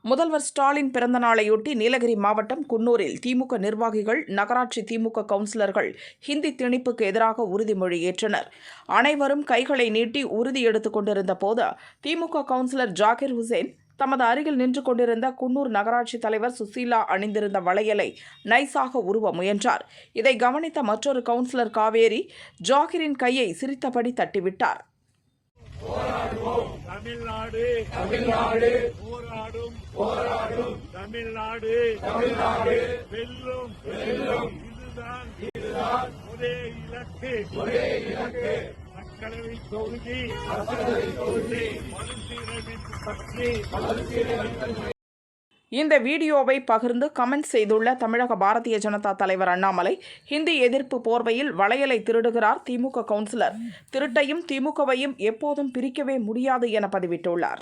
முதல்வர் ஸ்டாலின் பிறந்த நாளையொட்டி நீலகிரி மாவட்டம் குன்னூரில் திமுக நிர்வாகிகள் நகராட்சி திமுக கவுன்சிலர்கள் ஹிந்தி திணிப்புக்கு எதிராக உறுதிமொழி ஏற்றனர். அனைவரும் கைகளை நீட்டி உறுதி எடுத்துக் கொண்டிருந்த போது திமுக கவுன்சிலர் ஜாகிர் ஹுசேன் தமது அருகில் நின்று கொண்டிருந்த குன்னூர் நகராட்சி தலைவர் சுசீலா அணிந்திருந்த வளையலை நைஸாக உருவ முயன்றார். இதை கவனித்த மற்றொரு கவுன்சிலர் காவேரி ஜாகிரின் கையை சிரித்தபடி தட்டிவிட்டார். தமிழ்நாடு. தமிழ்நாடு. போராடும் போராடும். தமிழ்நாடு. தமிழ்நாடு. வெல்லும். வெல்லும். இதுதான். இதுதான். ஒரே இலக்கு. ஒரே இலக்கு. மக்களவை தொகுதி. மக்களவை தொகுதி. மறுசீரமைப்பு பற்றி. மறுசீரமைப்பு இந்த வீடியோவை பகிர்ந்து கமெண்ட் செய்துள்ள தமிழக பாரதிய ஜனதா தலைவர் அண்ணாமலை ஹிந்தி எதிர்ப்பு போர்வையில் வளையலை திருடுகிறார் திமுக கவுன்சிலர். திருட்டையும் திமுகவையும் எப்போதும் பிரிக்கவே முடியாது என பதிவிட்டுள்ளார்.